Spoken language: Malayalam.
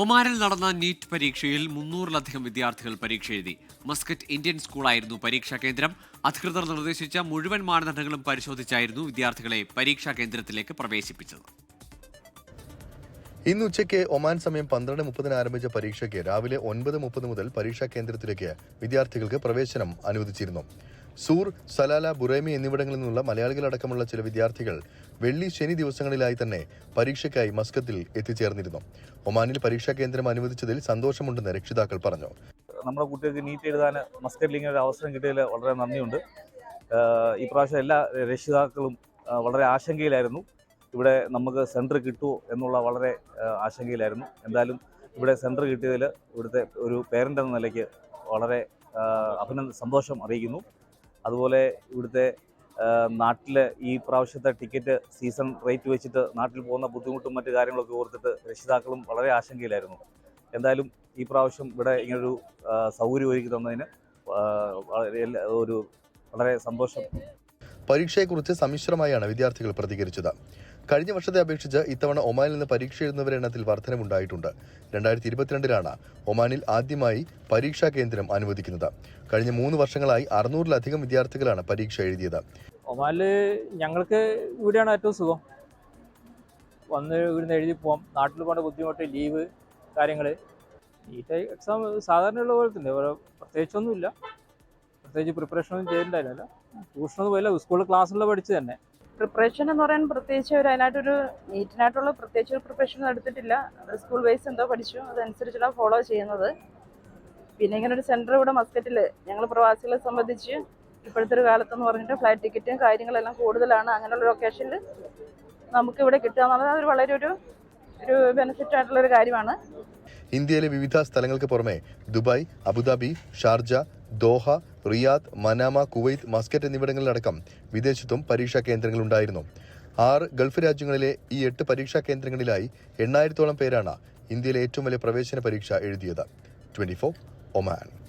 ഒമാനിൽ നടന്ന നീറ്റ് പരീക്ഷയിൽ മുന്നൂറിലധികം വിദ്യാർത്ഥികൾ പരീക്ഷ എഴുതി. മസ്കറ്റ് ഇന്ത്യൻ സ്കൂളായിരുന്നു പരീക്ഷാ കേന്ദ്രം. അധികൃതർ നിർദ്ദേശിച്ച മുഴുവൻ മാനദണ്ഡങ്ങളും പരിശോധിച്ചായിരുന്നു വിദ്യാർത്ഥികളെ പരീക്ഷാ കേന്ദ്രത്തിലേക്ക് പ്രവേശിപ്പിച്ചത്. ഇന്ന് ഉച്ചയ്ക്ക് ഒമാൻ സമയം പന്ത്രണ്ട് മുപ്പതിന് ആരംഭിച്ച പരീക്ഷയ്ക്ക് രാവിലെ ഒൻപത് മുപ്പത് മുതൽ പരീക്ഷാ കേന്ദ്രത്തിലേക്ക് വിദ്യാർത്ഥികൾക്ക് പ്രവേശനം അനുവദിച്ചിരുന്നു. സൂർ സലാല ബുറേമി എന്നിവിടങ്ങളിൽ നിന്നുള്ള മലയാളികളടക്കമുള്ള ചില വിദ്യാർത്ഥികൾ വെള്ളി ശനി ദിവസങ്ങളിലായി തന്നെ പരീക്ഷയ്ക്കായി മസ്കത്തിൽ എത്തിച്ചേർന്നിരുന്നു. ഒമാനിൽ പരീക്ഷാ കേന്ദ്രം അനുവദിച്ചതിൽ സന്തോഷമുണ്ടെന്ന് രക്ഷിതാക്കൾ പറഞ്ഞു. നമ്മുടെ കുട്ടികൾക്ക് നീറ്റ് എഴുതാൻ മസ്കറ്റിൽ ഇങ്ങനെ ഒരു അവസരം കിട്ടിയതിൽ വളരെ നന്ദിയുണ്ട്. ഈ പ്രാവശ്യം എല്ലാ രക്ഷിതാക്കളും വളരെ ആശങ്കയിലായിരുന്നു. ഇവിടെ നമുക്ക് സെന്റർ കിട്ടുമോ എന്നുള്ള വളരെ ആശങ്കയിലായിരുന്നു. എന്തായാലും ഇവിടെ സെന്റർ കിട്ടിയതിൽ ഇവിടുത്തെ ഒരു പേരന്റ് എന്ന നിലയ്ക്ക് വളരെ അഭിനന്ദ സന്തോഷം അറിയിക്കുന്നു. അതുപോലെ ഇവിടുത്തെ നാട്ടിൽ ഈ പ്രാവശ്യത്തെ ടിക്കറ്റ് സീസൺ റേറ്റ് വെച്ചിട്ട് നാട്ടിൽ പോകുന്ന ബുദ്ധിമുട്ടും മറ്റു കാര്യങ്ങളൊക്കെ ഓർത്തിട്ട് രക്ഷിതാക്കളും വളരെ ആശങ്കയിലായിരുന്നു. എന്തായാലും ഈ പ്രാവശ്യം ഇവിടെ ഇങ്ങനൊരു സൗകര്യം ഒരുക്കി തന്നതിന് ഒരു വളരെ സന്തോഷം. പരീക്ഷയെക്കുറിച്ച് സമ്മിശ്രമായാണ് വിദ്യാർത്ഥികൾ പ്രതികരിച്ചത്. കഴിഞ്ഞ വർഷത്തെ അപേക്ഷിച്ച് ഇത്തവണ ഒമാനിൽ നിന്ന് പരീക്ഷ എഴുതുന്നവരുടെ എണ്ണത്തിൽ വർധനമുണ്ടായിട്ടുണ്ട്. രണ്ടായിരത്തി ഇരുപത്തിരണ്ടിലാണ് ഒമാനിൽ ആദ്യമായി പരീക്ഷാ കേന്ദ്രം അനുവദിക്കുന്നത്. കഴിഞ്ഞ മൂന്ന് വർഷങ്ങളായി അറുന്നൂറിലധികം വിദ്യാർത്ഥികളാണ് പരീക്ഷ എഴുതിയത്. ഒമാനിൽ ഞങ്ങൾക്ക് ഇവിടെയാണ് ഏറ്റവും സുഖം. വന്ന് ഇവിടുന്ന് എഴുതി പോകാം നാട്ടിൽ പോകേണ്ട ബുദ്ധിമുട്ട് ലീവ് കാര്യങ്ങൾ നീറ്റ് എക്സാം സാധാരണയുള്ള പോലെ തന്നെ പ്രത്യേകിച്ചൊന്നുമില്ല. പ്രത്യേകിച്ച് പ്രിപ്പറേഷൻ ഒന്നും ചെയ്തിട്ടുണ്ടായിരുന്നില്ല. ട്യൂഷനൊന്നും പോയില്ല. സ്കൂളിൽ ക്ലാസ്സിലുള്ള പഠിച്ച് തന്നെ. പ്രിപ്പറേഷൻ എന്ന് പറയാൻ പ്രത്യേകിച്ച് ഒരു അതിനായിട്ടൊരു നീറ്റിനായിട്ടുള്ള പ്രത്യേകിച്ച് ഒരു പ്രിപ്പറേഷൻ എടുത്തിട്ടില്ല. സ്കൂൾ വൈസ് എന്തോ പഠിച്ചു. അതനുസരിച്ചുള്ള ഫോളോ ചെയ്യുന്നത്. പിന്നെ ഇങ്ങനെ ഒരു സെന്റർ ഇവിടെ മസ്കറ്റിൽ ഞങ്ങൾ പ്രവാസികളെ സംബന്ധിച്ച് ഇപ്പോഴത്തെ ഒരു കാലത്തെന്ന് പറഞ്ഞിട്ട് ഫ്ലൈറ്റ് ടിക്കറ്റും കാര്യങ്ങളെല്ലാം കൂടുതലാണ്. അങ്ങനെയുള്ള ലൊക്കേഷനിൽ നമുക്ക് ഇവിടെ കിട്ടുക എന്നുള്ളത് അതൊരു വളരെ ഒരു ഒരു ബെനിഫിറ്റ് ആയിട്ടുള്ള ഒരു കാര്യമാണ്. ഇന്ത്യയിലെ വിവിധ സ്ഥലങ്ങൾക്ക് പുറമെ Dubai Abu Dhabi Sharjah Doha Riyadh Manama Kuwait Muscat എന്നിവിടങ്ങളിലടക്കം വിദേശത്തും പരീക്ഷാ കേന്ദ്രങ്ങളുണ്ടായിരുന്നു. ആറ് ഗൾഫ് രാജ്യങ്ങളിലെ ഈ എട്ട് പരീക്ഷാ കേന്ദ്രങ്ങളിലായി എണ്ണായിരത്തോളം പേരാണ് ഇന്ത്യയിലെ ഏറ്റവും വലിയ പ്രവേശന പരീക്ഷ എഴുതിയത്. Twenty Oman.